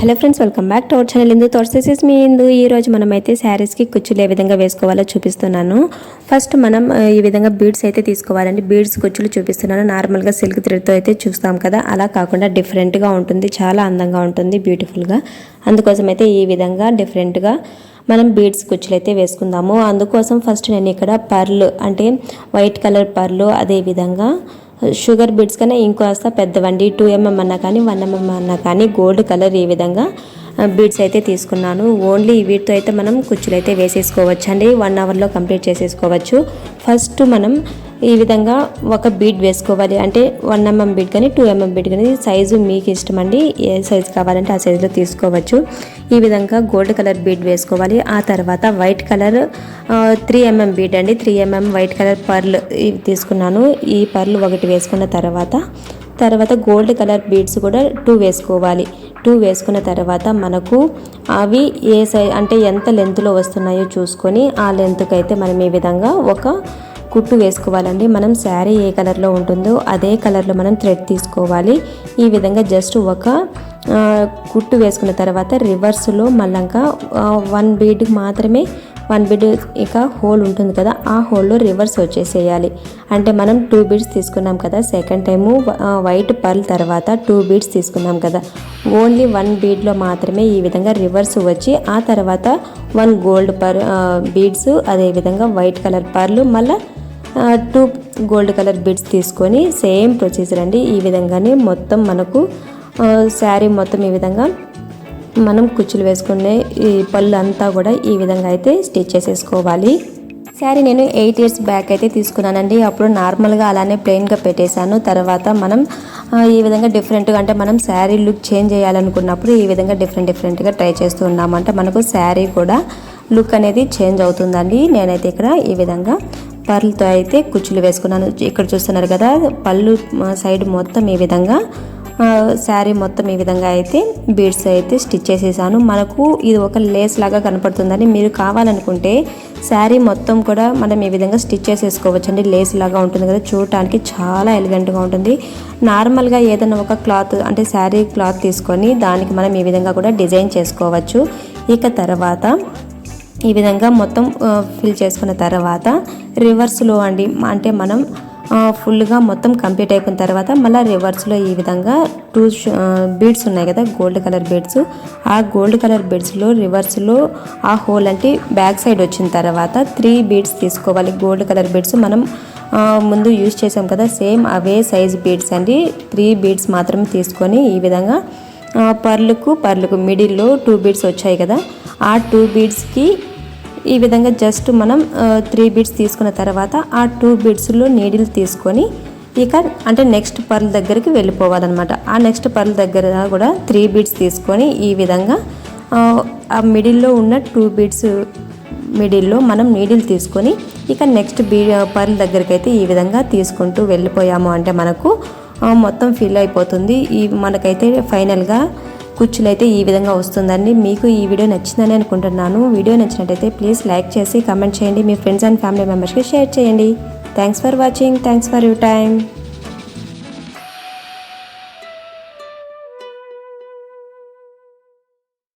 Hello friends welcome back to our channel. Indu thoughts మీ ఇందు. ఈ రోజు మనమైతే శారీస్కి కుచ్చులు ఏ విధంగా వేసుకోవాలో చూపిస్తున్నాను. ఫస్ట్ మనం ఈ విధంగా బీడ్స్ అయితే తీసుకోవాలండి. బీడ్స్ కుచ్చులు చూపిస్తున్నాను. నార్మల్గా సిల్క్ థ్రెడ్తో అయితే చూస్తాం కదా. అలా కాకుండా డిఫరెంట్గా ఉంటుంది. చాలా అందంగా ఉంటుంది బ్యూటిఫుల్గా అందుకోసం అయితే ఈ విధంగా డిఫరెంట్గా మనం బీడ్స్ కుచ్చులు అయితే వేసుకుందాము. అందుకోసం ఫస్ట్ నేను ఇక్కడ పర్లు అంటే వైట్ కలర్ పర్లు అదే విధంగా షుగర్ బీడ్స్ కన్నా ఇంకోస్త పెద్దవండి. టూ ఎంఎం అన్నా కానీ వన్ ఎంఎం అన్నా కానీ గోల్డ్ కలర్ ఈ విధంగా బీడ్స్ అయితే తీసుకున్నాను. ఓన్లీ వీటితో అయితే మనం కుచ్చులు అయితే వేసేసుకోవచ్చు అండి వన్ అవర్లో కంప్లీట్ చేసేసుకోవచ్చు. ఫస్ట్ మనం ఈ విధంగా ఒక బీడ్ వేసుకోవాలి. అంటే వన్ ఎంఎం బీడ్ కానీ టూ ఎంఎం బీడ్ కానీ సైజు మీకు ఇష్టం అండి ఏ సైజ్ కావాలంటే ఆ సైజులో తీసుకోవచ్చు. ఈ విధంగా గోల్డ్ కలర్ బీడ్ వేసుకోవాలి. ఆ తర్వాత white colour three MM bead అండి. Three MM white colour pearl ఇవి తీసుకున్నాను. ఈ పర్ల్ ఒకటి వేసుకున్న తర్వాత తర్వాత గోల్డ్ కలర్ బీడ్స్ కూడా టూ వేసుకోవాలి. టూ వేసుకున్న తర్వాత మనకు అవి ఏ సై అంటే ఎంత లెంత్లో వస్తున్నాయో చూసుకొని ఆ లెంత్కి అయితే మనం ఈ విధంగా ఒక కుట్టు వేసుకోవాలండి. మనం శారీ ఏ కలర్లో ఉంటుందో అదే కలర్లో మనం థ్రెడ్ తీసుకోవాలి. ఈ విధంగా జస్ట్ ఒక కుట్టు వేసుకున్న తర్వాత రివర్స్లో మళ్ళంక వన్ బీడ్ మాత్రమే వన్ బీడ్ ఇక హోల్ ఉంటుంది కదా ఆ హోల్లో రివర్స్ వచ్చేసేయాలి. అంటే మనం టూ బీడ్స్ తీసుకున్నాం కదా సెకండ్ టైము వైట్ పర్ల్ తర్వాత టూ బీడ్స్ తీసుకున్నాం కదా. ఓన్లీ వన్ బీడ్లో మాత్రమే ఈ విధంగా రివర్స్ వచ్చి ఆ తర్వాత వన్ గోల్డ్ పర్ బీడ్స్ అదేవిధంగా వైట్ కలర్ పర్లు మళ్ళీ టూ గోల్డ్ కలర్ బీడ్స్ తీసుకొని సేమ్ ప్రొసీజర్ అండి. ఈ విధంగానే మొత్తం మనకు శారీ మొత్తం ఈ విధంగా మనం కుచ్చులు వేసుకునే ఈ పళ్ళు అంతా కూడా ఈ విధంగా అయితే స్టిచ్ చేసేసుకోవాలి. శారీ నేను ఎయిట్ ఇయర్స్ బ్యాక్ అయితే తీసుకున్నానండి. అప్పుడు నార్మల్గా అలానే ప్లెయిన్గా పెట్టేశాను. తర్వాత మనం ఈ విధంగా డిఫరెంట్గా అంటే మనం శారీ లుక్ చేంజ్ చేయాలనుకున్నప్పుడు ఈ విధంగా డిఫరెంట్ డిఫరెంట్గా ట్రై చేస్తూ ఉన్నామంటే మనకు శారీ కూడా లుక్ అనేది చేంజ్ అవుతుందండి. నేనైతే ఇక్కడ ఈ విధంగా పర్లతో అయితే కుచ్చులు వేసుకున్నాను. ఇక్కడ చూస్తున్నారు కదా పళ్ళు సైడ్ మొత్తం ఈ విధంగా శారీ మొత్తం ఈ విధంగా అయితే బీడ్స్ అయితే స్టిచ్ చేసేసాను. మనకు ఇది ఒక లేస్ లాగా కనపడుతుందని మీరు కావాలనుకుంటే శారీ మొత్తం కూడా మనం ఈ విధంగా స్టిచ్ చేసేసుకోవచ్చు అండి లేస్ లాగా ఉంటుంది కదా చూడటానికి చాలా ఎలిగెంట్గా ఉంటుంది. నార్మల్గా ఏదైనా ఒక క్లాత్ అంటే శారీ క్లాత్ తీసుకొని దానికి మనం ఈ విధంగా కూడా డిజైన్ చేసుకోవచ్చు. ఇక తర్వాత ఈ విధంగా మొత్తం ఫిల్ చేసుకున్న తర్వాత రివర్స్లో అండి అంటే మనం ఫుల్గా మొత్తం కంప్లీట్ అయిపోయిన తర్వాత మళ్ళీ రివర్స్లో ఈ విధంగా టూ బీడ్స్ ఉన్నాయి కదా గోల్డ్ కలర్ బీడ్స్ ఆ గోల్డ్ కలర్ బీడ్స్లో రివర్స్లో ఆ హోల్ అంటే బ్యాక్ సైడ్ వచ్చిన తర్వాత త్రీ బీడ్స్ తీసుకోవాలి. గోల్డ్ కలర్ బీడ్స్ మనం ముందు యూజ్ చేసాం కదా సేమ్ అవే సైజ్ బీడ్స్ అండి. త్రీ బీడ్స్ మాత్రమే తీసుకొని ఈ విధంగా పర్లుకు పర్లుకు మిడిల్లో టూ బీడ్స్ వచ్చాయి కదా ఆ టూ బీడ్స్కి ఈ విధంగా జస్ట్ మనం త్రీ బీడ్స్ తీసుకున్న తర్వాత ఆ టూ బీడ్స్లో నీడిల్ తీసుకొని ఇక అంటే నెక్స్ట్ పర్ల్ దగ్గరికి వెళ్ళిపోవాలన్నమాట. ఆ నెక్స్ట్ పర్ల్ దగ్గర కూడా త్రీ బీడ్స్ తీసుకొని ఈ విధంగా ఆ, మిడిల్లో ఉన్న టూ బీడ్స్ మిడిల్లో మనం నీడిల్ తీసుకొని ఇక నెక్స్ట్ బీ పర్ల్ దగ్గరికి అయితే ఈ విధంగా తీసుకుంటూ వెళ్ళిపోయాము. అంటే మనకు మొత్తం ఫిల్ అయిపోతుంది. ఈ మనకైతే ఫైనల్గా కుచ్చులు అయితే ఈ విధంగా వస్తుందండి. మీకు ఈ వీడియో నచ్చిందని అనుకుంటున్నాను. వీడియో నచ్చినట్టయితే ప్లీజ్ లైక్ చేసి కమెంట్ చేయండి. మీ ఫ్రెండ్స్ అండ్ ఫ్యామిలీ మెంబర్స్కి షేర్ చేయండి. Thanks for watching. Thanks for you time.